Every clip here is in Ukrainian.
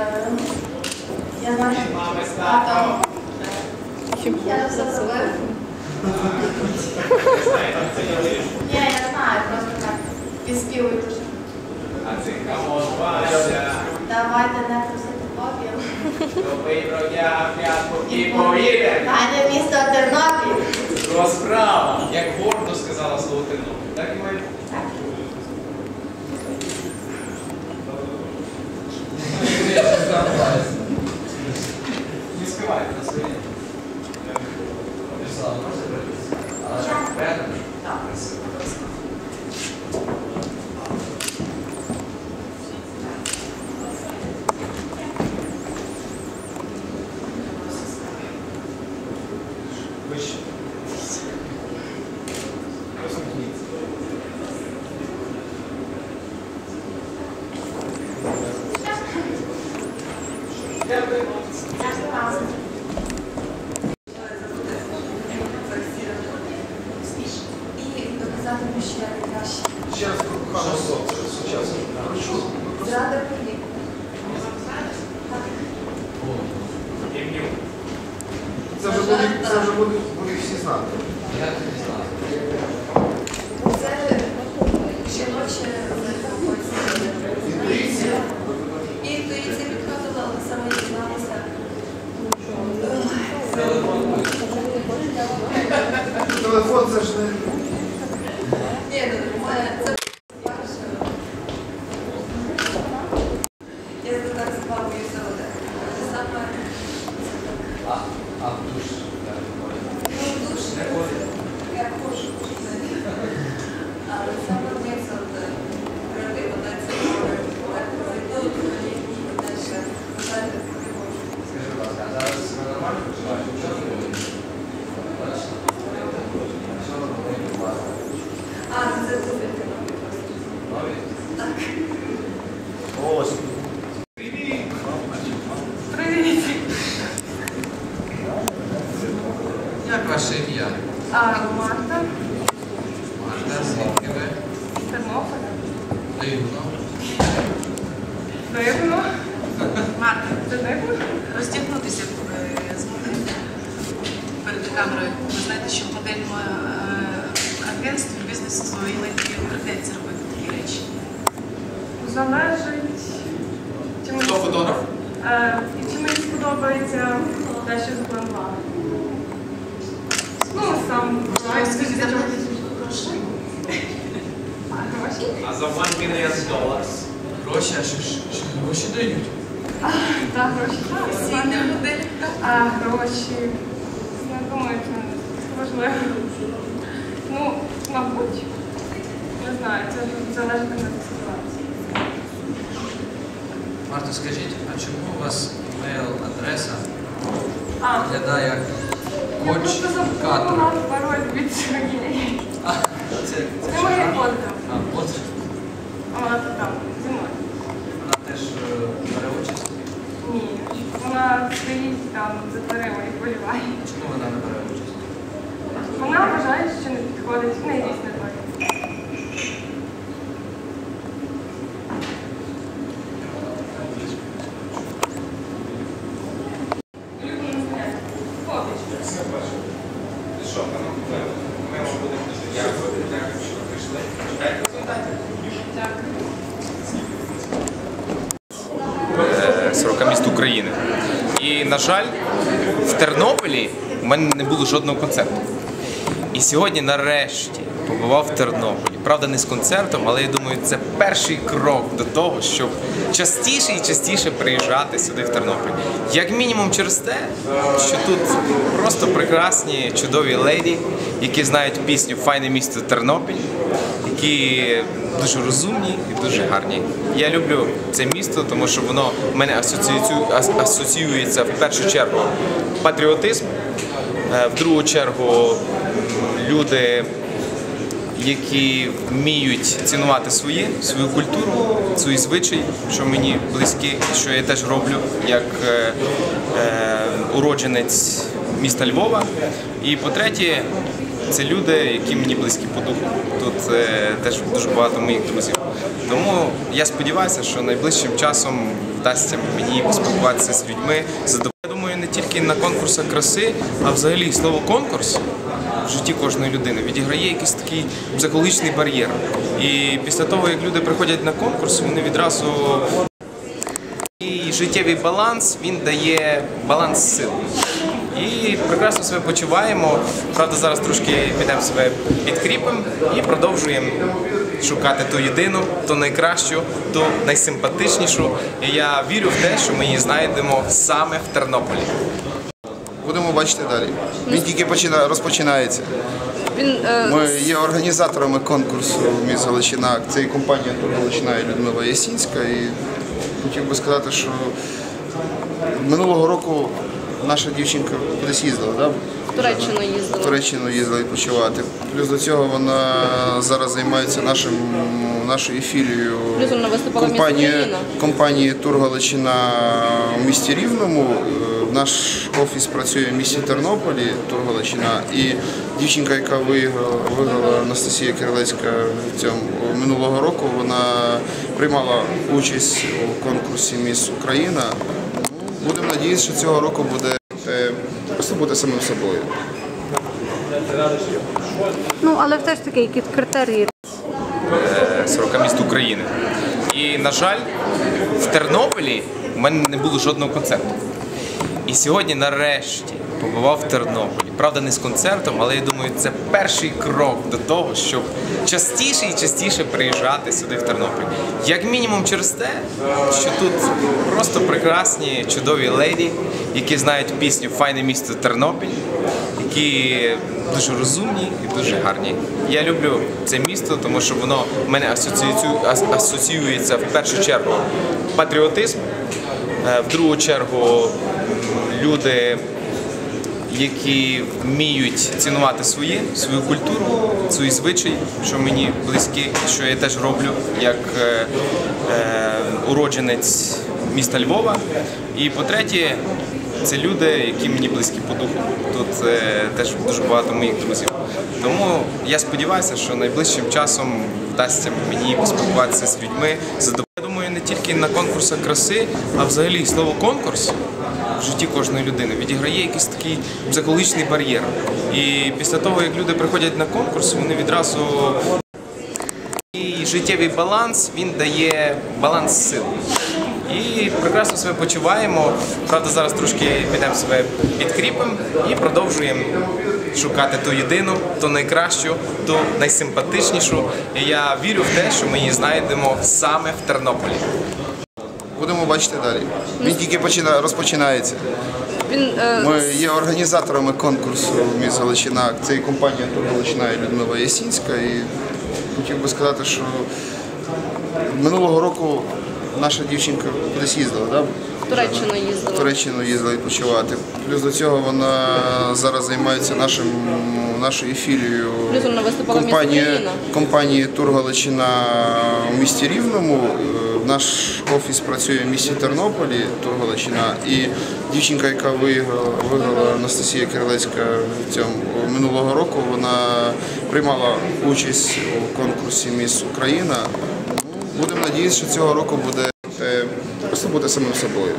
Е, Я знаю, а там я все зробив. Ні, я знаю, просто так. Підспівуйте. ж. А цікаво Вася, Давайте не просити попіл. новий бродяга п'ятку і поїде. Мене місто Тернопіль. Розправа, як гордо сказала слово Тернопіль. Так і має бути. Не співайте на своїй. Вище. Чи те, що запланували. Ну, сам? А, гроші? А за 1 мільйон доларів. Гроші, а що гроші дають? Так, гроші. Так, Сіні модель. А гроші. Я думаю, це важливо. Ну, мабуть. Не знаю, це залежить від ситуації. Марто, скажіть, а чому у вас мейл-адреса А, виглядає як я коч катер? пароль від. А, це, моя що? А, от А Вона там, зі мною. вона теж е, бере участь. Ні. Вона стоїть там за дверима і боліває. Чому вона не бере участь? Вона вважає, що не підходить в неї дійсно двоє. Ти що, ми ми вам будемо дуже дякувати. Дякую, що ви прийшли. Чекайте результатів. Дякую. е, 40 міст України. І, на жаль, в Тернополі в мене не було жодного концерту. І сьогодні, нарешті, побував в Тернополі. Правда, не з концертом, але я думаю, це перший крок до того, щоб частіше і частіше приїжджати сюди в Тернопіль. Як мінімум через те, що тут просто прекрасні, чудові леді, які знають пісню Файне місто Тернопіль, які дуже розумні і дуже гарні. Я люблю це місто, тому що воно в мене асоціюється, в першу чергу патріотизм, е, в другу чергу люди, які вміють цінувати свої, свою культуру, свої звичаї, що мені близькі, що я теж роблю як е, е, уродженець міста Львова. І по-третє, це люди, які мені близькі по духу. Тут е, теж дуже багато моїх друзів. Тому я сподіваюся, що найближчим часом вдасться мені поспілкуватися з людьми. Я думаю, не тільки на конкурсах краси, а взагалі слово конкурс в житті кожної людини відіграє якийсь такий психологічний бар'єр. І після того, як люди приходять на конкурс, вони відразу і життєвий баланс він дає баланс сил. І прекрасно себе почуваємо. Правда, зараз трошки підемо себе підкріпимо і продовжуємо шукати ту єдину, ту найкращу, ту найсимпатичнішу. І я вірю в те, що ми її знайдемо саме в Тернополі. Будемо бачити далі. Він тільки почина- розпочинається. Він е, Ми є організаторами конкурсу Міс Галичина. Це і компанія Галичина і Людмила Ясінська. І хотів би сказати, що минулого року наша дівчинка кудись їздила, да? в Туреччину в. Туреччину їздила відпочивати. Плюс до цього вона зараз займається нашим, нашою філією Плюс вона виступала в місті компанії, Україна. компанії Тур Галичина в місті Рівному. Е, Наш офіс працює в місті Тернополі, Тур Галичина. І дівчинка, яка виграла, виграла Анастасія Кирлецька в цьому минулого року, вона приймала участь у конкурсі Міс Україна. Будемо надіятися, що цього року буде е, просто бути самим собою. Ну, але все ж таки, які критерії 40 міст України. І, на жаль, в Тернополі у мене не було жодного концерту. І сьогодні, нарешті, побував в Тернополі. Правда, не з концертом, але я думаю, це перший крок до того, щоб частіше і частіше приїжджати сюди в Тернопіль. Як мінімум через те, що тут просто прекрасні, чудові леді, які знають пісню Файне місто Тернопіль, які дуже розумні і дуже гарні. Я люблю це місто, тому що воно в мене асоціюється, ас- асоціюється в першу чергу патріотизм, е, в другу чергу люди, які вміють цінувати своє, свою культуру, свої звичаї, що мені близькі, що я теж роблю як е, е, уродженець міста Львова. І по-третє, це люди, які мені близькі по духу. Тут е, теж дуже багато моїх друзів. Тому я сподіваюся, що найближчим часом вдасться мені поспілкуватися з людьми. Я думаю, не тільки на конкурсах краси, а взагалі слово конкурс в житті кожної людини відіграє якийсь такий психологічний бар'єр. І після того, як люди приходять на конкурс, вони відразу і життєвий баланс він дає баланс сил. І прекрасно себе почуваємо. Правда, зараз трошки підемо себе підкріпимо і продовжуємо шукати ту єдину, ту найкращу, ту найсимпатичнішу. І я вірю в те, що ми її знайдемо саме в Тернополі. Будемо бачити далі. Він тільки почина- розпочинається. Він е, Ми є організаторами конкурсу Міс Галичина. Це і компанія «Тур Галичина і Людмила Ясінська. І хотів би сказати, що минулого року наша дівчинка кудись їздила, да? в Туреччину в їздила. Туреччину їздила відпочивати. Плюс до цього вона зараз займається нашим, нашою філією Плюс вона виступала в місті компанії, компанії Тур Галичина в місті Рівному. Наш офіс працює в місті Тернополі, Тур Галичина. І дівчинка, яка виграла, виграла Анастасія Кирлецька в цьому минулого року, вона приймала участь у конкурсі Міс Україна. Ну, Будемо надіятися, що цього року буде е, просто бути самим собою.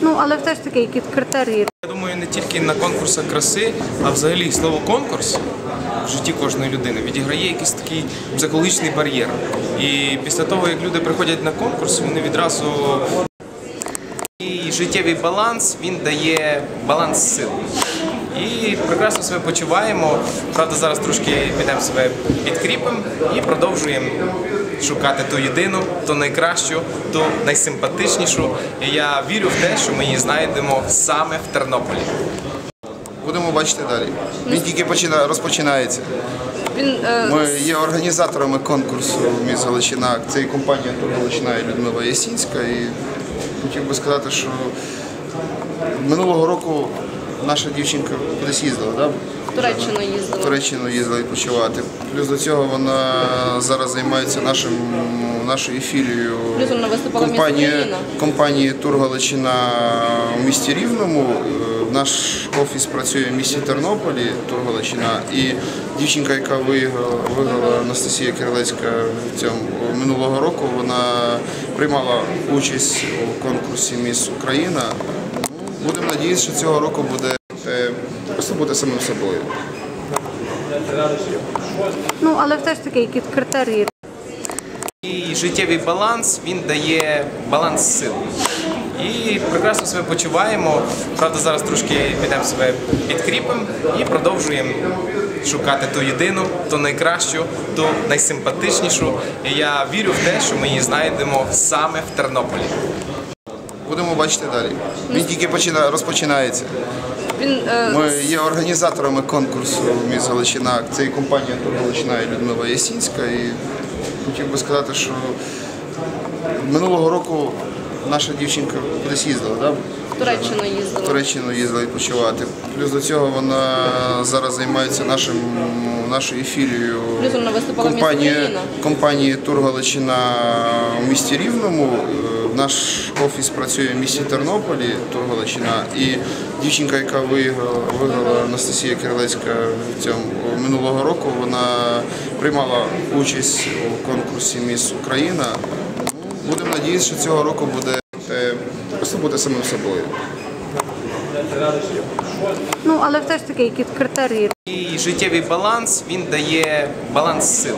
Ну, але все ж таки, які критерії Я думаю, не тільки на конкурсах краси, а взагалі слово конкурс в житті кожної людини відіграє якийсь такий психологічний бар'єр. І після того, як люди приходять на конкурс, вони відразу і життєвий баланс він дає баланс сил. І прекрасно себе почуваємо. Правда, зараз трошки підемо себе підкріпимо і продовжуємо шукати ту єдину, ту найкращу, ту найсимпатичнішу. І я вірю в те, що ми її знайдемо саме в Тернополі. Будемо бачити далі. Він тільки почина- розпочинається. Він е, Ми є організаторами конкурсу Міс Галичина. Це і компанія «Тур Галичина і Людмила Ясінська. І хотів би сказати, що минулого року наша дівчинка кудись їздила, да? в Туреччину в. Туреччину їздила відпочивати. Плюс до цього вона зараз займається нашим, нашою філією Плюс вона виступала в місті компанії, Україна. компанії Тур Галичина в місті Рівному. Е, Наш офіс працює в місті Тернополі, Тур Галичина. І дівчинка, яка виграла, виграла Анастасія Кирлецька в цьому минулого року, вона приймала участь у конкурсі Міс Україна. Будемо надіятися, що цього року буде е, просто бути самим собою. Ну, але все ж таки, які критерії. І життєвий баланс він дає баланс сил. І прекрасно себе почуваємо. Правда, зараз трошки підемо себе підкріпимо і продовжуємо шукати ту єдину, ту найкращу, ту найсимпатичнішу. І я вірю в те, що ми її знайдемо саме в Тернополі. Будемо бачити далі. Він тільки почина, розпочинається. Він е, Ми є організаторами конкурсу Міс Галичина. Це і компанія «Тур Галичина і Людмила Ясінська. І хотів би сказати, що минулого року наша дівчинка кудись їздила, да? В Туреччину в їздила. Туреччину їздила відпочивати. Плюс до цього вона зараз займається нашим нашою філією Плюс вона виступала в компанії, компанії Тур Галичина у місті Рівному. Е, Наш офіс працює в місті Тернополі, Тур Галичина. І дівчинка, яка виграла, виграла Анастасія Кирлецька в цьому минулого року, вона приймала участь у конкурсі Міс Україна. Ну, Будемо надіятися, що цього року буде е, просто бути самим собою. Ну, але все ж таки, які критерії. І життєвий баланс він дає баланс сил.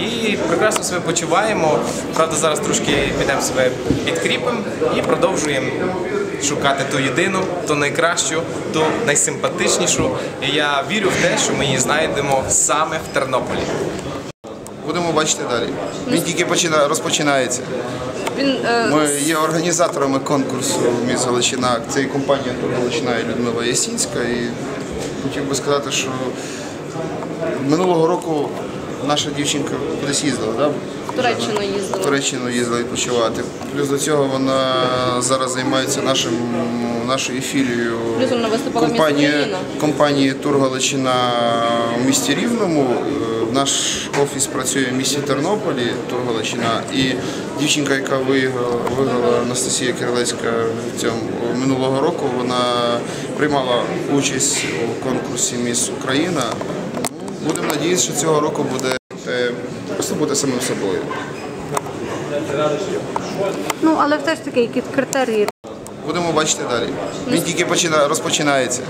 І прекрасно себе почуваємо. Правда, зараз трошки підемо себе підкріпимо і продовжуємо шукати ту єдину, ту найкращу, ту найсимпатичнішу. І я вірю в те, що ми її знайдемо саме в Тернополі. Будемо бачити далі. Він тільки почина, розпочинається. Він е, Ми є організаторами конкурсу Міс Галичина. Це і компанія «Тур Галичина і Людмила Ясінська. І хотів би сказати, що минулого року наша дівчинка кудись їздила, да? в Туреччину в їздила. Туреччину їздила відпочивати. Плюс до цього вона зараз займається нашим нашою філією Плюс вона виступала в «Міс компанії, Україна». компанії Тур Галичина у місті Рівному. Наш офіс працює в місті Тернополі, Турголичина, І дівчинка, яка виграла, Анастасія Кирлецька в цьому минулого року, вона приймала участь у конкурсі Міс Україна. Ну, Будемо надіятися, що цього року буде е, просто бути самим собою. Ну, але все ж таки, які критерії. Будемо бачити далі. Він тільки почина, розпочинається.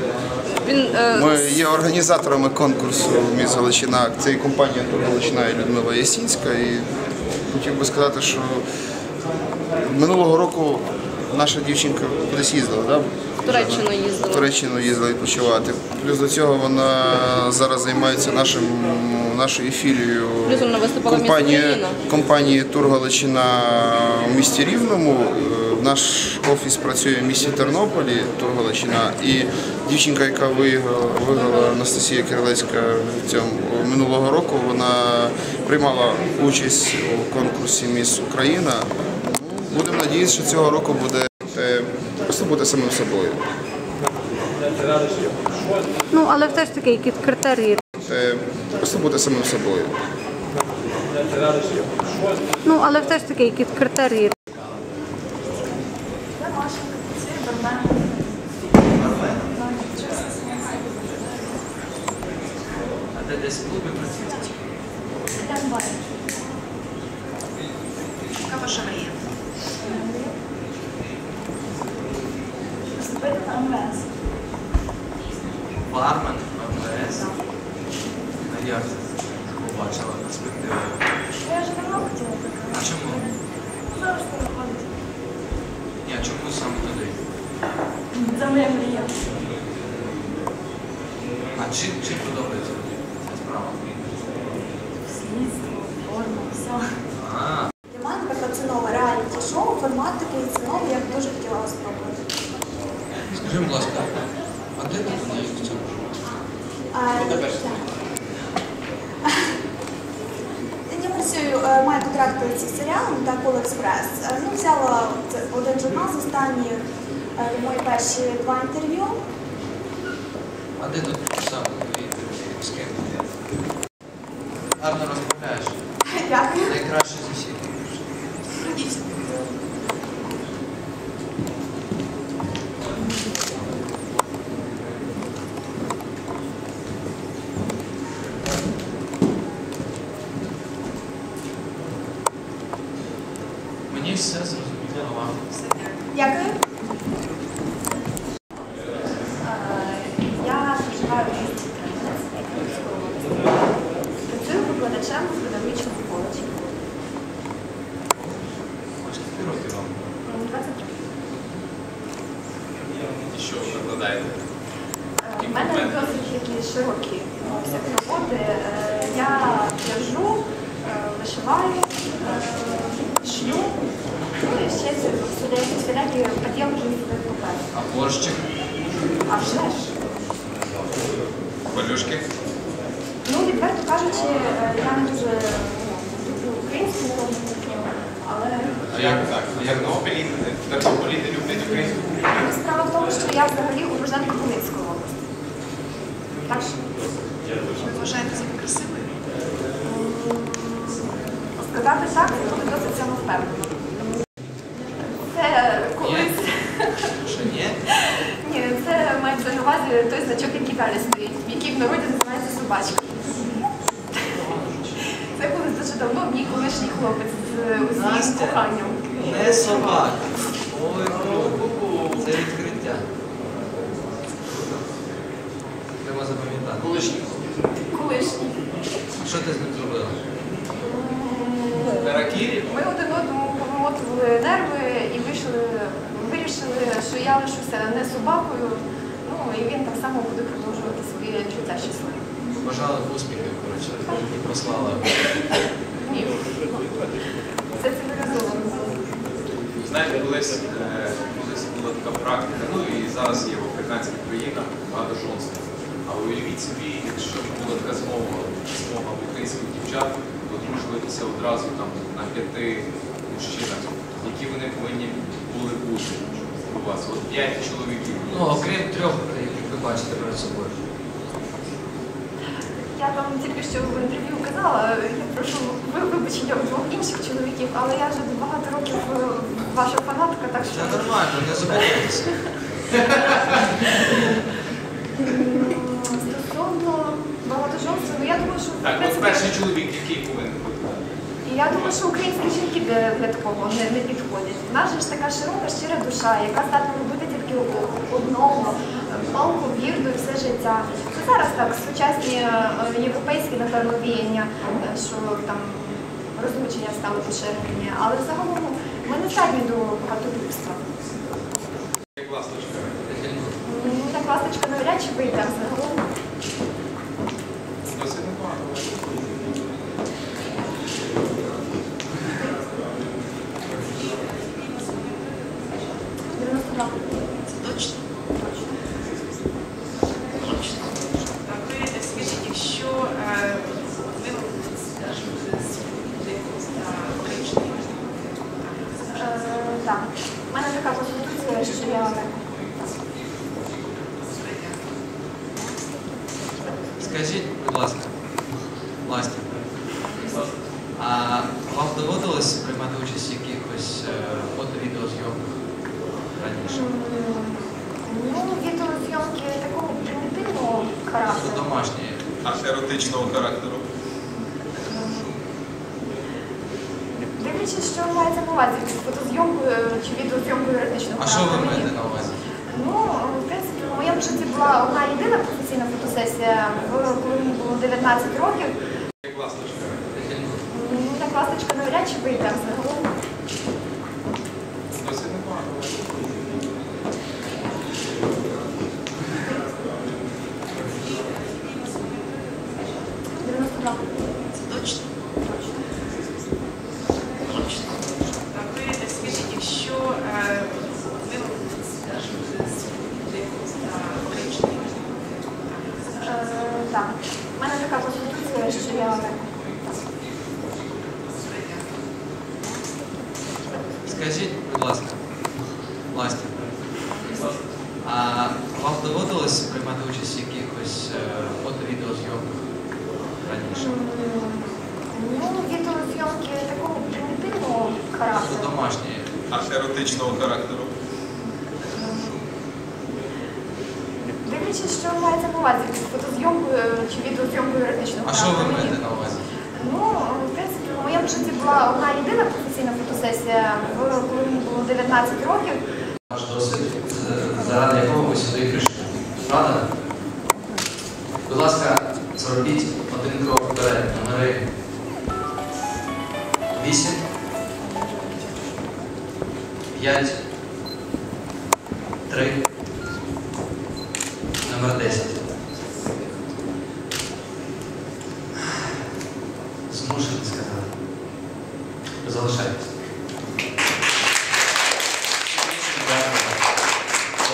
Він е, Ми є організаторами конкурсу Міс Галичина. Це і компанія «Тур Галичина і Людмила Ясінська. І хотів би сказати, що минулого року наша дівчинка кудись їздила, да? в Туреччину в їздила. Туреччину їздила відпочивати. Плюс до цього вона зараз займається нашим нашою філією Плюс вона виступала в «Міс компанії, Україна». компанії Тур Галичина у місті Рівному. Наш офіс працює в місті Тернополі, Турголичина, І дівчинка, яка виграла, Анастасія цьому минулого року, вона приймала участь у конкурсі Міс Україна. Ну, Будемо надіятися, що цього року буде е, просто бути самим собою. Ну, але все ж таки, які критерії. Е, Просто бути самим собою. Ну, але все ж таки, які критерії. Де десь в клубі працюєте? Яка ваша мрія? Бармен МВС. А як ти побачила перспективу? Я ж давно хотіла таке. А чому? Зараз це виходить. Ні, а чому саме туди? Це моя мрія. А чим, чим подобається тобі ця справа? Слідство, форма, все. А, Для мене, наприклад, це нове реаліті-шоу, формат такий це новий, я б дуже хотіла спробувати. скажи, будь ласка, а де ти туди в цьому? А, так. Я працюю, е, маю контракт з серіалом та Cool Express. Е, Ну, взяла от один журнал з останніх е, мої перші два інтерв'ю. А де тут саме твої інтерв'ю? З ким? Гарно розмовляєш. Дякую. Найкраще з усіх. все зрозуміло вам. Все, дякую. Дякую. Е, Я проживаю в місті Кременець, Київської області. Працюю викладачем в педагогічному коледжі. Скільки років вам? Мені 23. І що ви викладаєте? У мене досить такі широкі обсяг роботи. Е, Я в'яжу, е, вишиваю, е, шью, ну і ще всілякі поділки з паперу. А борщик? А вже ж. Полюшки? Ну, відверто кажучи, я не дуже люблю українську мову, але А як так? В Тернополі не люблять українську? Тому, що я взагалі уроженка Хмельницької області. Так що Ви вважаєте себе красивою? сказати так, буде досить самовпевнено. Це колись. Що ні? Ні, це мається на увазі той значок, який далі стоїть, який в народі називається собачка. Це колись дуже давно мій колишній хлопець з усім коханням. Не собака. Ой, круто. Це відкриття. Треба запам'ятати. Колишній. Колишній. Що ти з ним зробила? Таракірі? Ми один одному повимотували нерви і вийшли, вирішили, що я лишуся не собакою, ну і він так само буде продовжувати своє життя щасливе. Побажала успіхів, коротше, і послала. Ні. Це цивілізовано. Знаєте, колись, е, колись була така практика, ну і зараз є в африканських країнах багато жонства. А уявіть собі, якщо б була така змова, змога в українських дівчат одружуватися одразу там на п'яти мужчинах, які вони повинні були бути у вас. От п'ять чоловіків. Ну, окрім трьох, яких ви бачите перед собою. Я там тільки що в інтерв'ю казала, я прошу ви- вибачення у двох інших чоловіків, але я вже багато років е, ваша фанатка, так що Це нормально, не зупиняйтеся. М, стосовно багатожонства, ну я думаю, що Так, от перший чоловік, який повинен бути. і я думаю, що українські жінки для, для такого не, не підходять. В нас же ж така широка, щира душа, яка здатна робити тільки одного, палку вірду і все життя. Це зараз так сучасні е, європейські напевно віяння, е, що там розлучення стали поширені, але загалом ми не здатні до багатолюбства. Як ласточка. Ну, так ласточка навряд чи вийде, а загалом. Досить непогано. Це точно? Точно. А ви скажіть, якщо е, ви українською Е, Так. У мене така конституція, що я Скажіть, будь ласка, Настя, а вам доводилось приймати участь в якихось е, фото-відеозйомках раніше? ну, відеозйомки такого примітивного Це характеру. домашні. А еротичного характеру. Дивлячись, що мається на увазі під фотозйомкою чи відеозйомкою еротичного А що ви маєте на увазі? Ну, в принципі, в моєму житті була одна єдина професійна фотосесія, коли мені було 19 років. Як ласточка. Ну, так ласточка навряд чи вийде, загалом. Досить непогано. Це точно? Точно. А ви скажіть, якщо е, ви українською Е, Так. У мене така конституція, що я Скажіть, будь ласка, Настя, а вам доводилось приймати участь в якихось е, фото-відеозйомках раніше? Ну, відеозйомки такого примітивного Це характеру. домашні. А еротичного характеру. Дивлячись, що мається на увазі фотозйомкою чи відеозйомкою еротичного А що ви характеру. маєте на увазі? Ну, моєму житті була одна єдина професійна фотосесія, коли мені було 19 років. Ваш досвід, е, заради якого ви сюди прийшли. Правда? Будь ласка, зробіть один крок вперед. Номери 8, 5, 3, номер 10. Змушений сказати. Залишайтесь.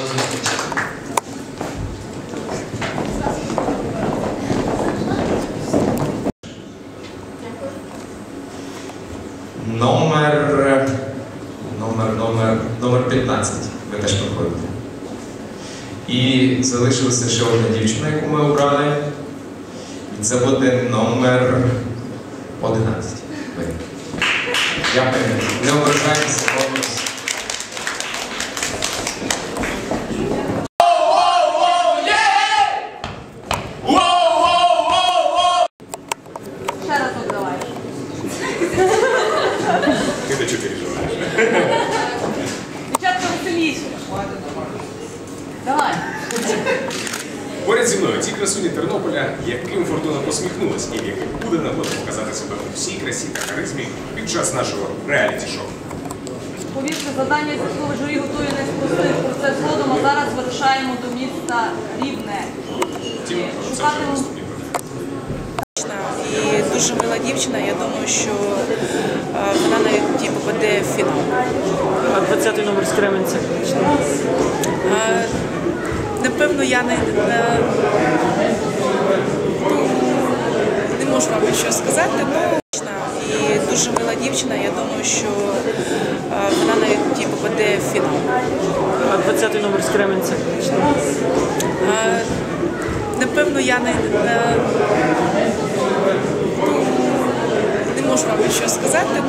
До зустрічі. Номер. Номер, номер, номер 15. Ви теж проходите. Залишилася ще одна дівчина, яку ми обрали. І це буде номер 11. Ви. Дякую. Не ображайтеся, І дуже мила дівчина. Я думаю, що е, вона навіть попаде в фінал. А 20 номер з Кременця. Е, Напевно, я не, не, ну, не можу вам щось сказати, але і дуже мила дівчина. Я думаю, що е, вона навіть попаде в фінал. А 20 номер з Кременця. Напевно, я не, не, ну, не можу вам щось сказати,